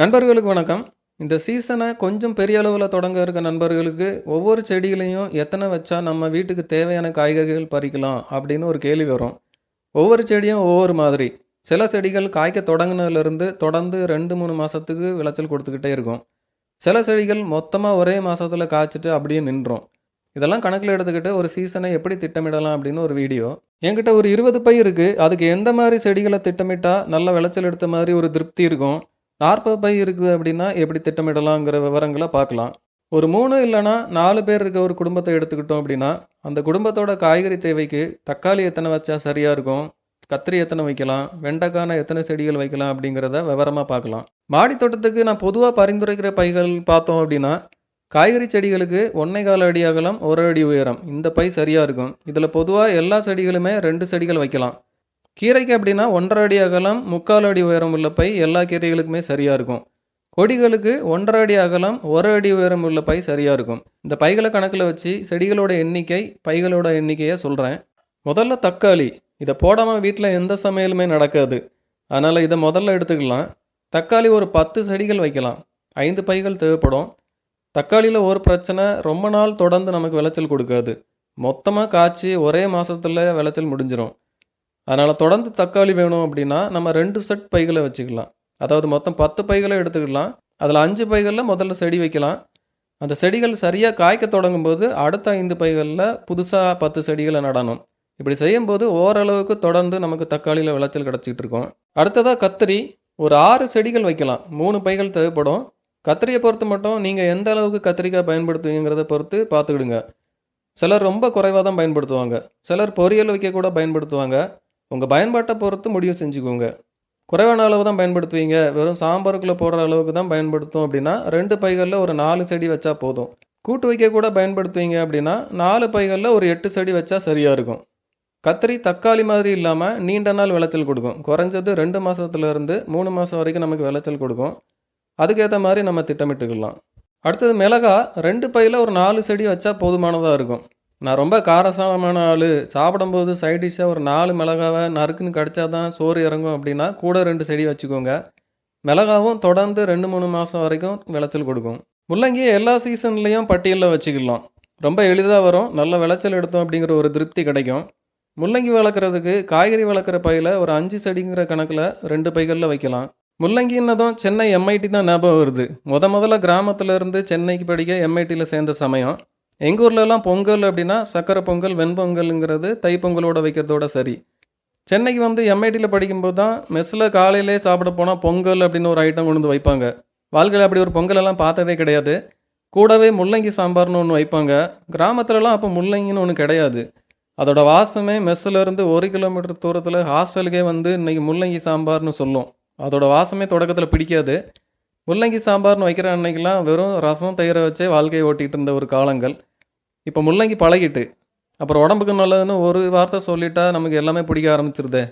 நண்பர்களுக்கு வணக்கம். இந்த சீசனை கொஞ்சம் பெரிய அளவில் தொடங்க இருக்க நண்பர்களுக்கு ஒவ்வொரு செடிகளையும் எத்தனை வச்சா நம்ம வீட்டுக்கு தேவையான காய்கறிகள் பறிக்கலாம் அப்படின்னு ஒரு கேள்வி வரும். ஒவ்வொரு செடியும் ஒவ்வொரு மாதிரி. சில செடிகள் காய்க்க தொடங்கினதுலேருந்து தொடர்ந்து ரெண்டு மூணு மாதத்துக்கு விளைச்சல் கொடுத்துக்கிட்டே இருக்கும். சில செடிகள் மொத்தமாக ஒரே மாதத்தில் காய்ச்சிட்டு அப்படியே நின்றோம். இதெல்லாம் கணக்கில் எடுத்துக்கிட்டு ஒரு சீசனை எப்படி திட்டமிடலாம் அப்படின்னு ஒரு வீடியோ. என்கிட்ட ஒரு இருபது பை இருக்குது அதுக்கு எந்த மாதிரி செடிகளை திட்டமிட்டால் நல்ல விளைச்சல் எடுத்த மாதிரி ஒரு திருப்தி இருக்கும். நாற்பது பை இருக்குது அப்படின்னா எப்படி திட்டமிடலாங்கிற விவரங்களை பார்க்கலாம். ஒரு மூணு இல்லைன்னா நாலு பேர் இருக்க ஒரு குடும்பத்தை எடுத்துக்கிட்டோம் அப்படின்னா அந்த குடும்பத்தோட காய்கறி தேவைக்கு தக்காளி எத்தனை வச்சா சரியாக இருக்கும் கத்திரி எத்தனை வைக்கலாம் வெண்டைக்கான எத்தனை செடிகள் வைக்கலாம் அப்படிங்கிறத விவரமாக பார்க்கலாம். மாடி தோட்டத்துக்கு நான் பொதுவாக பரிந்துரைக்கிற பைகள் பார்த்தோம் அப்படின்னா காய்கறி செடிகளுக்கு ஒன்றை கால அடி அகலம் ஒரு அடி உயரம். இந்த பை சரியாக இருக்கும். இதில் பொதுவாக எல்லா செடிகளுமே ரெண்டு செடிகள் வைக்கலாம். கீரைக்கு அப்படின்னா ஒன்றரை அடி அகலம் முக்கால் அடி உயரம் உள்ள பை எல்லா கீரைகளுக்குமே சரியாக இருக்கும். கொடிகளுக்கு ஒன்றரை அடி அகலம் ஒரு அடி உயரம் உள்ள பை சரியாக இருக்கும். இந்த பைகளை கணக்கில் வச்சு செடிகளோட எண்ணிக்கை பைகளோட எண்ணிக்கையை சொல்கிறேன் முதல்ல தக்காளி. இதை போடாமல் வீட்டில் எந்த சமையலுமே நடக்காது. அதனால் இதை முதல்ல எடுத்துக்கலாம். தக்காளி ஒரு பத்து செடிகள் வைக்கலாம். ஐந்து பைகள் தேவைப்படும். தக்காளியில் ஒரு பிரச்சனை ரொம்ப நாள் தொடர்ந்து நமக்கு விளைச்சல் கொடுக்காது. மொத்தமாக காய்ச்சி ஒரே மாதத்தில் விளைச்சல் முடிஞ்சிடும் அதனால் தொடர்ந்து தக்காளி வேணும் அப்படின்னா நம்ம ரெண்டு செட் பைகளை வச்சுக்கலாம். அதாவது மொத்தம் பத்து பைகளை எடுத்துக்கலாம். அதில் அஞ்சு பைகளில் முதல்ல செடி வைக்கலாம். அந்த செடிகள் சரியாக காய்க்க தொடங்கும் போது அடுத்த ஐந்து பைகளில் புதுசாக பத்து செடிகளை நடணும். இப்படி செய்யும்போது ஓரளவுக்கு தொடர்ந்து நமக்கு தக்காளியில் விளைச்சல் கிடச்சிட்டு இருக்கும். அடுத்ததாக கத்திரி. ஒரு ஆறு செடிகள் வைக்கலாம். மூணு பைகள் தேவைப்படும். கத்திரியை பொறுத்து மட்டும் நீங்கள் எந்த அளவுக்கு கத்திரிக்காய் பயன்படுத்துவீங்கிறத பொறுத்து பார்த்துக்கிடுங்க. சிலர் ரொம்ப குறைவாக தான் பயன்படுத்துவாங்க. சிலர் பொரியல் வைக்க கூட பயன்படுத்துவாங்க. உங்கள் பயன்பாட்டை பொறுத்து முடிவு செஞ்சுக்கோங்க. குறைவான அளவு தான் பயன்படுத்துவீங்க. வெறும் சாம்பாருக்குள்ளே போடுற அளவுக்கு தான் பயன்படுத்தும் அப்படின்னா ரெண்டு பைகளில் ஒரு நாலு செடி வச்சா போதும். கூட்டு வைக்க கூட பயன்படுத்துவீங்க அப்படின்னா நாலு பைகளில் ஒரு எட்டு செடி வச்சா சரியாக இருக்கும். கத்திரி தக்காளி மாதிரி இல்லாமல் நீண்ட நாள் விளைச்சல் கொடுக்கும். குறைஞ்சது ரெண்டு மாதத்துலேருந்து மூணு மாதம் வரைக்கும் நமக்கு விளைச்சல் கொடுக்கும். அதுக்கேற்ற மாதிரி நம்ம திட்டமிட்டுக்கலாம். அடுத்தது மிளகா ரெண்டு பையில் ஒரு நாலு செடி வச்சா போதுமானதாக இருக்கும். நான் ரொம்ப காரசாரமான ஆள். சாப்பிடும்போது சைட் டிஷ்ஷாக ஒரு நாலு மிளகாவை நறுக்குன்னு கடிச்சா தான் சோறு இறங்கும் அப்படின்னா கூட ரெண்டு செடி வச்சுக்கோங்க. மிளகாவும் தொடர்ந்து ரெண்டு மூணு மாதம் வரைக்கும் விளைச்சல் கொடுக்கும். முள்ளங்கி எல்லா சீசன்லேயும் பட்டியலில் வச்சுக்கலாம். ரொம்ப எளிதாக வரும். நல்ல விளைச்சல் எடுத்தோம் அப்படிங்கிற ஒரு திருப்தி கிடைக்கும். முள்ளங்கி வளர்க்குறதுக்கு காய்கறி வளர்க்குற பையில் ஒரு அஞ்சு செடிங்கிற கணக்கில் ரெண்டு பைகளில் வைக்கலாம். முள்ளங்கின்னதும் சென்னை எம்ஐடி தான் ஞாபகம் வருது. முத முதல்ல கிராமத்துலேருந்து சென்னைக்கு படிக்க எம்ஐடியில் சேர்ந்த சமயம். எங்கள் ஊர்லலாம் பொங்கல் அப்படின்னா சக்கரை பொங்கல் வெண்பொங்கலுங்கிறது தைப்பொங்கலோட வைக்கிறதோட சரி. சென்னைக்கு வந்து எம்ஐடியில் படிக்கும்போது தான் மெஸ்ஸில் காலையிலே சாப்பிட போனால் பொங்கல் அப்படின்னு ஒரு ஐட்டம் கொண்டு வந்து வைப்பாங்க. வாழ்க்கையில் அப்படி ஒரு பொங்கலெல்லாம் பார்த்ததே கிடையாது. கூடவே முள்ளங்கி சாம்பார்னு ஒன்று வைப்பாங்க. கிராமத்துலலாம் அப்போ முள்ளங்கின்னு ஒன்று கிடையாது. அதோட வாசமே மெஸ்ஸில் இருந்து ஒரு கிலோமீட்டர் தூரத்தில் ஹாஸ்டலுக்கே வந்து இன்னைக்கு முள்ளங்கி சாம்பார்னு சொல்லும். அதோட வாசமே தொடக்கத்தில் பிடிக்காது. முள்ளங்கி சாம்பார்னு வைக்கிற அன்னைக்கெல்லாம் வெறும் ரசம் தயிரை வச்சே வாழ்க்கையை ஓட்டிகிட்டு இருந்த ஒரு காலங்கள். இப்போ முள்ளங்கி பழகிட்டு அப்புறம் உடம்புக்கு நல்லதுன்னு ஒரு வார்த்தை சொல்லிட்டா நமக்கு எல்லாமே பிடிக்க ஆரம்பிச்சிருதே.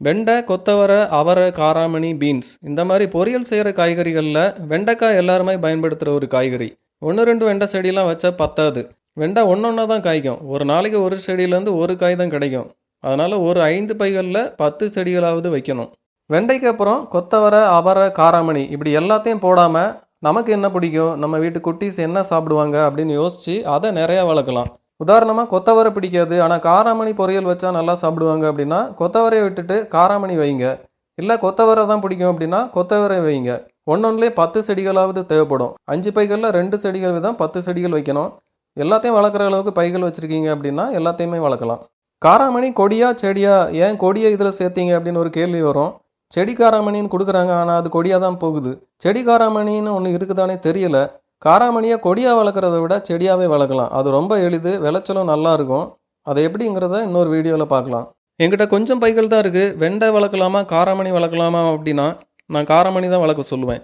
வெண்டை கொத்தவரை அவரை காராமணி பீன்ஸ். இந்த மாதிரி பொரியல் செய்கிற காய்கறிகளில் வெண்டைக்காய் எல்லாருமே பயன்படுத்துகிற ஒரு காய்கறி. ஒன்று ரெண்டு வெண்டை செடியெலாம் வச்சா பத்தாது. வெண்டை ஒன்று ஒன்றா தான் காய்க்கும். ஒரு நாளைக்கு ஒரு செடியிலேருந்து ஒரு காய் தான் கிடைக்கும். அதனால் ஒரு ஐந்து பைகளில் பத்து செடிகளாவது வைக்கணும். வெண்டைக்கு அப்புறம் கொத்தவரை அவரை காராமணி இப்படி எல்லாத்தையும் போடாமல் நமக்கு என்ன பிடிக்கும்? நம்ம வீட்டு குட்டீஸ் என்ன சாப்பிடுவாங்க? அப்படின்னு யோசித்து அதை நிறையா வளர்க்கலாம். உதாரணமாக கொத்தவரை பிடிக்காது. ஆனால் காராமணி பொரியல் வச்சா நல்லா சாப்பிடுவாங்க அப்படின்னா கொத்தவரையை விட்டுட்டு காராமணி வைங்க. இல்லை கொத்தவரை தான் பிடிக்கும் அப்படின்னா கொத்தவரை வைங்க. ஒன்னொன்னுலேயே பத்து செடிகளாவது தேவைப்படும். அஞ்சு பைகளில் ரெண்டு செடிகள் விதம் பத்து செடிகள் வைக்கணும். எல்லாத்தையும் வளர்க்குற அளவுக்கு பைகள் வச்சுருக்கீங்க அப்படின்னா எல்லாத்தையுமே வளர்க்கலாம். காராமணி கொடியா செடியா? ஏன் கொடியை இதில் சேர்த்தீங்க அப்படின்னு ஒரு கேள்வி வரும். செடி காராமணின்னு கொடுக்குறாங்க ஆனால் அது கொடியாக தான் போகுது. செடி காராமணின்னு ஒன்று இருக்குதானே தெரியல. காராமணியை கொடியாக வளர்க்குறத விட செடியாகவே வளர்க்கலாம். அது ரொம்ப எளிது விளைச்சலும் நல்லாயிருக்கும் அதை எப்படிங்கிறத இன்னொரு வீடியோவில் பார்க்கலாம். என்கிட்ட கொஞ்சம் பைகள் தான் இருக்குது வெண்டை வளர்க்கலாமா காராமணி வளர்க்கலாமா அப்படின்னா நான் காராமணி தான் வளர்க்க சொல்லுவேன்.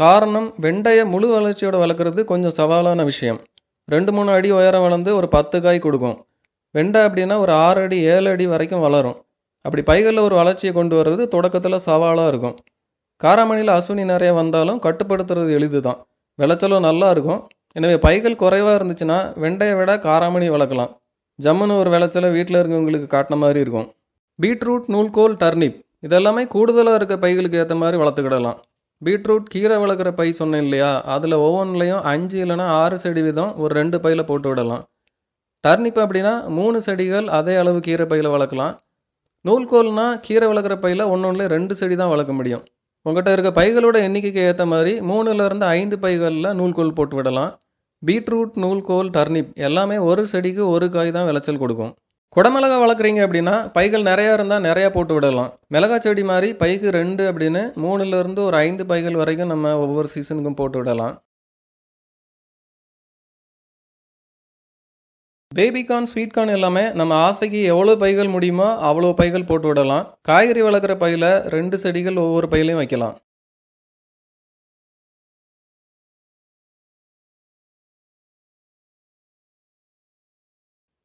காரணம் வெண்டையை முழு வளர்ச்சியோடு வளர்க்குறது கொஞ்சம் சவாலான விஷயம். ரெண்டு மூணு அடி உயரம் வளர்ந்து ஒரு பத்து காய் கொடுக்கும். வெண்டை அப்படின்னா ஒரு ஆறு அடி ஏழு அடி வரைக்கும் வளரும். அப்படி பைகளில் ஒரு வளர்ச்சியை கொண்டு வர்றது தொடக்கத்தில் சவாலாக இருக்கும். காராமணியில் அஸ்வினி நிறைய வந்தாலும் கட்டுப்படுத்துறது எளிது தான் விளைச்சலும் நல்லா இருக்கும். எனவே பைகள் குறைவாக இருந்துச்சுன்னா வெண்டையை விட காராமணி வளர்க்கலாம். ஜம்முன்னு ஒரு விளைச்சலை வீட்டில் இருக்கவங்களுக்கு காட்டின மாதிரி இருக்கும். பீட்ரூட் நூல்கோல் டர்னிப் இதெல்லாமே கூடுதலாக இருக்க பைகளுக்கு ஏற்ற மாதிரி வளர்த்துக்கிடலாம். பீட்ரூட் கீரை வளர்க்குற பை சொன்னேன் இல்லையா? அதில் ஒவ்வொன்றிலையும் அஞ்சு இல்லைன்னா ஆறு செடி வீதம் ஒரு ரெண்டு பையில் போட்டு விடலாம். டர்னிப் அப்படின்னா மூணு செடிகள் அதே அளவு கீரை பையில் வளர்க்கலாம். நூல்கோல்னால் கீரை வளர்க்குற பையில் ஒன்று ரெண்டு செடி தான் வளர்க்க முடியும். உங்கள்கிட்ட இருக்க பைகளோட எண்ணிக்கைக்கு ஏற்ற மாதிரி மூணுலேருந்து ஐந்து பைகளில் நூல்கோல் போட்டு விடலாம். பீட்ரூட் நூல்கோல் டர்னிப் எல்லாமே ஒரு செடிக்கு ஒரு காய் தான் விளைச்சல் கொடுக்கும். குடமிளகா வளர்க்குறீங்க அப்படின்னா பைகள் நிறையா இருந்தால் நிறையா போட்டு விடலாம். மிளகா செடி மாதிரி பைக்கு ரெண்டு அப்படின்னு மூணுலேருந்து ஒரு ஐந்து பைகள் வரைக்கும் நம்ம ஒவ்வொரு சீசனுக்கும் போட்டு விடலாம். பேபிகார்ன் ஸ்வீட் கார்ன் எல்லாமே நம்ம ஆசைக்கு எவ்வளோ பைகள் முடியுமோ அவ்வளோ பைகள் போட்டு விடலாம். காய்கறி வளர்க்குற பையில் ரெண்டு செடிகள் ஒவ்வொரு பையிலையும் வைக்கலாம்.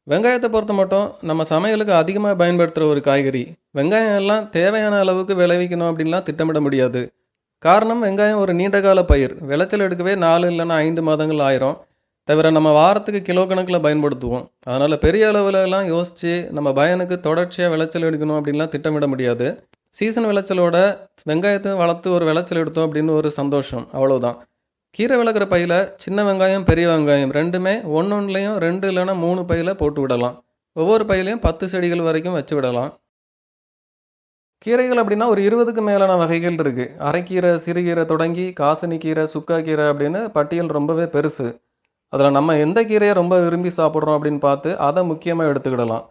வெங்காயத்தை பொறுத்த மட்டும் நம்ம சமையலுக்கு அதிகமாக பயன்படுத்துகிற ஒரு காய்கறி. வெங்காயம் எல்லாம் தேவையான அளவுக்கு விளைவிக்கணும் அப்படின்லாம் திட்டமிட முடியாது. காரணம் வெங்காயம் ஒரு நீண்டகால பயிர். விளைச்சல் எடுக்கவே நாலு இல்லைன்னா ஐந்து மாதங்கள் ஆயிரும். தவிர நம்ம வாரத்துக்கு கிலோ கணக்கில் பயன்படுத்துவோம். அதனால் பெரிய அளவில் யோசித்து நம்ம பயனுக்கு தொடர்ச்சியாக விளைச்சல் எடுக்கணும் அப்படின்லாம் திட்டமிட முடியாது. சீசன் விளைச்சலோட வெங்காயத்தை வளர்த்து ஒரு விளைச்சல் எடுத்தோம் அப்படின்னு ஒரு சந்தோஷம். அவ்வளோதான் கீரை விளக்குற பையில் சின்ன வெங்காயம் பெரிய வெங்காயம் ரெண்டுமே ஒன்று ஒன்றுலையும் ரெண்டு இல்லைன்னா மூணு பையில் போட்டு விடலாம். ஒவ்வொரு பையிலையும் பத்து செடிகள் வரைக்கும் வச்சு விடலாம். கீரைகள் அப்படின்னா ஒரு இருபதுக்கு மேலான வகைகள் இருக்குது அரைக்கீரை சிறுகீரை தொடங்கி காசனி கீரை சுக்கா கீரை அப்படின்னு பட்டியல் ரொம்பவே பெருசு. அதில் நம்ம எந்த கீரையை ரொம்ப விரும்பி சாப்பிட்றோம் அப்படின்னு பார்த்து அதை முக்கியமாக எடுத்துக்கிடலாம்.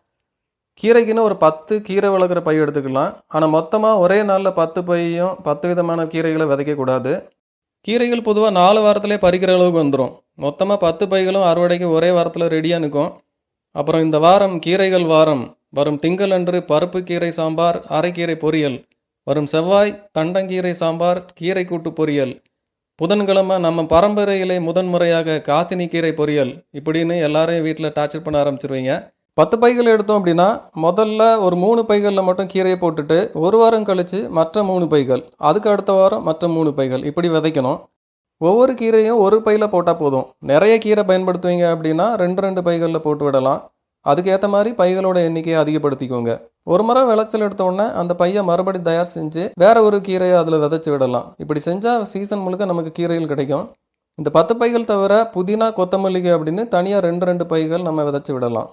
கீரைக்குன்னு ஒரு பத்து கீரை வளர்க்குற பை எடுத்துக்கலாம். ஆனால் மொத்தமாக ஒரே நாளில் பத்து பையும் பத்து விதமான கீரைகளை விதைக்கக்கூடாது கீரைகள் பொதுவாக நாலு வாரத்திலே பறிக்கிற அளவுக்கு வந்துடும் மொத்தமாக பத்து பைகளும் அறுவடைக்கு ஒரே வாரத்தில் ரெடியாக நிற்கும். அப்புறம் இந்த வாரம் கீரைகள் வாரம். வரும் திங்கள் அன்று பருப்பு கீரை சாம்பார் அரைக்கீரை பொரியல். வரும் செவ்வாய் தண்டங்கீரை சாம்பார் கீரை கூட்டு பொரியல். புதன்கிழமை நம்ம பரம்பரையிலே முதன்முறையாக காசினி கீரை பொரியல் இப்படின்னு எல்லாரையும் வீட்டில் டார்ச்சர் பண்ண ஆரம்பிச்சிருவீங்க. பத்து பைகள் எடுத்தோம் அப்படின்னா முதல்ல ஒரு மூணு பைகளில் மட்டும் கீரையை போட்டுட்டு ஒரு வாரம் கழித்து மற்ற மூணு பைகள் அதுக்கு அடுத்த வாரம் மற்ற மூணு பைகள் இப்படி விதைக்கணும். ஒவ்வொரு கீரையும் ஒரு பையில் போட்டால் போதும். நிறைய கீரை பயன்படுத்துவீங்க அப்படின்னா ரெண்டு ரெண்டு பைகளில் போட்டு விடலாம். அதுக்கேற்ற மாதிரி பைகளோட எண்ணிக்கையை அதிகப்படுத்திக்கோங்க. ஒரு முறை விளைச்சல் எடுத்த உடனே அந்த பையை மறுபடி தயார் செஞ்சு வேற ஒரு கீரையை அதில் விதைச்சி விடலாம். இப்படி செஞ்சால் சீசன் முழுக்க நமக்கு கீரைகள் கிடைக்கும். இந்த பத்து பைகள் தவிர புதினா கொத்தமல்லிகை அப்படின்னு தனியாக ரெண்டு ரெண்டு பைகள் நம்ம விதைச்சி விடலாம்.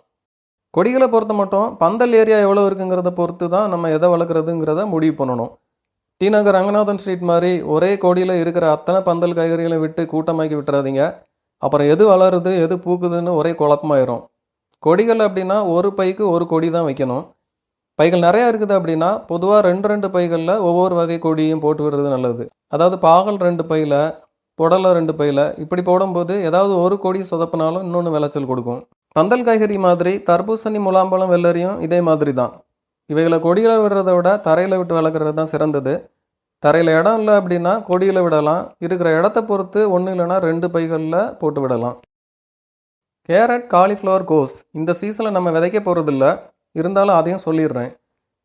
கொடிகளை பொறுத்த மட்டும் பந்தல் ஏரியா எவ்வளோ இருக்குங்கிறத பொறுத்து தான் நம்ம எதை வளர்க்குறதுங்கிறத முடிவு பண்ணணும். டி நகர் ரங்கநாதன் ஸ்ட்ரீட் மாதிரி ஒரே கொடியில் இருக்கிற அத்தனை பந்தல் காய்கறிகளை விட்டு கூட்டமாக்கி விட்டுறாதீங்க. அப்புறம் எது வளருது எது பூக்குதுன்னு ஒரே குழப்பமாயிரும். கொடிகள் அப்படின்னா ஒரு பைக்கு ஒரு கொடி தான் வைக்கணும். பைகள் நிறையா இருக்குது அப்படின்னா பொதுவாக ரெண்டு ரெண்டு பைகளில் ஒவ்வொரு வகை கொடியும் போட்டு விடுறது நல்லது. அதாவது பாகல் ரெண்டு பையில் புடலை ரெண்டு பையில் இப்படி போடும்போது ஏதாவது ஒரு கொடி சொதப்பினாலும் இன்னொன்று விளைச்சல் கொடுக்கும். பந்தல் காய்கறி மாதிரி தர்பூசணி முலாம்பழம் வெள்ளரியும் இதே மாதிரி தான். இவைகளை கொடியில் விடுறத விட தரையில் விட்டு வளர்க்குறது தான் சிறந்தது. தரையில் இடம் இல்லை அப்படின்னா கொடியில் விடலாம். இருக்கிற இடத்த பொறுத்து ஒன்று இல்லைன்னா ரெண்டு பைகளில் போட்டு விடலாம். கேரட் காலிஃப்ளவர் கோஸ். இந்த சீசனில் நம்ம விதைக்க போகிறதில்ல இருந்தாலும் அதையும் சொல்லிடுறேன்.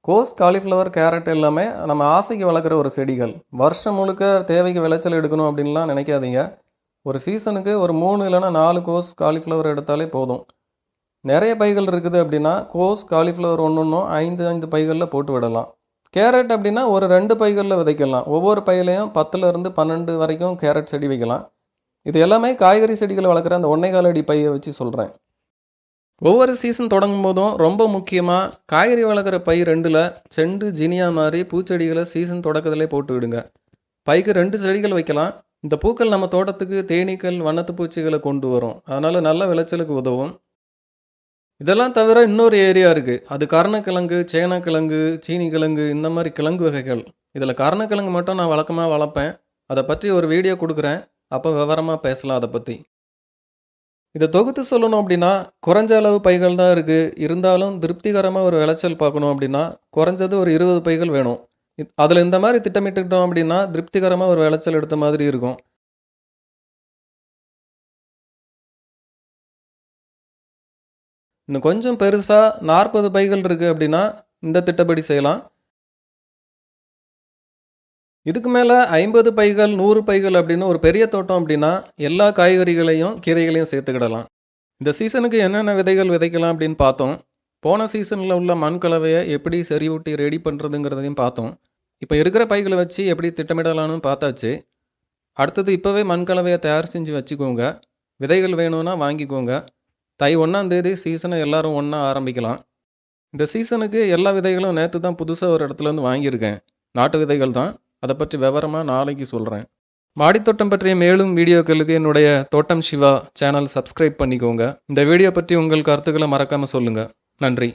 கோஸ் காலிஃப்ளவர் கேரட் எல்லாமே நம்ம ஆசைக்கு வளர்க்குற ஒரு செடிகள். வருஷம் முழுக்க தேவைக்கு விளைச்சல் எடுக்கணும் அப்படின்லாம் நினைக்காதீங்க. ஒரு சீசனுக்கு ஒரு மூணு இல்லைன்னா நாலு கோஸ் காலிஃப்ளவர் எடுத்தாலே போதும். நிறைய பைகள் இருக்குது அப்படின்னா கோஸ் காலிஃப்ளவர் ஒன்று ஒன்றும் ஐந்து ஐந்து பைகளில் போட்டு விடலாம். கேரட் அப்படின்னா ஒரு ரெண்டு பைகளில் விதைக்கலாம். ஒவ்வொரு பையிலையும் பத்துலேருந்து பன்னெண்டு வரைக்கும் கேரட் செடி வைக்கலாம். இது எல்லாமே காய்கறி செடிகளை வளர்க்குற அந்த ஒன்னை அடி பையை வச்சு சொல்கிறேன் ஒவ்வொரு சீசன் தொடங்கும் போதும் ரொம்ப முக்கியமாக காய்கறி வளர்க்குற பை ரெண்டில் செண்டு ஜினியா மாதிரி பூச்செடிகளை சீசன் தொடக்கத்திலே போட்டு விடுங்க. பைக்கு ரெண்டு செடிகள் வைக்கலாம். இந்த பூக்கள் நம்ம தோட்டத்துக்கு தேனீக்கள் வண்ணத்து பூச்சிகளை கொண்டு வரும். அதனால் நல்ல விளைச்சலுக்கு உதவும். இதெல்லாம் தவிர இன்னொரு ஏரியா இருக்குது அது கருணக்கிழங்கு சேனக்கிழங்கு சீனி கிழங்கு இந்த மாதிரி கிழங்கு வகைகள். இதில் கருணக்கிழங்கு மட்டும் நான் வழக்கமாக வளர்ப்பேன். அதை பற்றி ஒரு வீடியோ கொடுக்குறேன். அப்போ விவரமாக பேசலாம் அதை பற்றி இதை தொகுத்து சொல்லணும் அப்படின்னா குறைஞ்ச அளவு பைகள் தான் இருக்குது இருந்தாலும் திருப்திகரமாக ஒரு விளைச்சல் பார்க்கணும் அப்படின்னா குறைஞ்சது ஒரு இருபது பைகள் வேணும். அதில் இந்த மாதிரி திட்டமிட்டுக்கிட்டோம் அப்படின்னா திருப்திகரமாக ஒரு விளைச்சல் எடுத்த மாதிரி இருக்கும். இன்னும் கொஞ்சம் பெருசாக நாற்பது பைகள் இருக்குது அப்படின்னா இந்த திட்டப்படி செய்யலாம். இதுக்கு மேலே ஐம்பது பைகள் நூறு பைகள் அப்படின்னு ஒரு பெரிய தோட்டம் அப்படின்னா எல்லா காய்கறிகளையும் கீரைகளையும் சேர்த்துக்கிடலாம். இந்த சீசனுக்கு என்னென்ன விதைகள் விதைக்கலாம் அப்படின்னு பார்த்தோம். போன சீசனில் உள்ள மண் கலவையை எப்படி செறிவூட்டி ரெடி பண்ணுறதுங்கிறதையும் பார்த்தோம். இப்போ இருக்கிற பைகளை வச்சு எப்படி திட்டமிடலாம்னு பார்த்தாச்சு. அடுத்தது இப்போவே மண் கலவையை தயார் செஞ்சு வச்சுக்கோங்க. விதைகள் வேணும்னா வாங்கிக்கோங்க. தை ஒன்றாந்தேதி சீசனை எல்லாரும் ஒன்றா ஆரம்பிக்கலாம். இந்த சீசனுக்கு எல்லா விதைகளும் நேற்று தான் புதுசாக ஒரு இடத்துலேருந்து வாங்கியிருக்கேன். நாட்டு விதைகள் தான். அதை பற்றி விவரமாக நாளைக்கு சொல்கிறேன் மாடித்தோட்டம் பற்றிய மேலும் வீடியோக்களுக்கு என்னுடைய தோட்டம் சிவா சேனல் சப்ஸ்கிரைப் பண்ணிக்கோங்க. இந்த வீடியோ பற்றி உங்கள் கருத்துக்களை மறக்காமல் சொல்லுங்கள் நன்றி.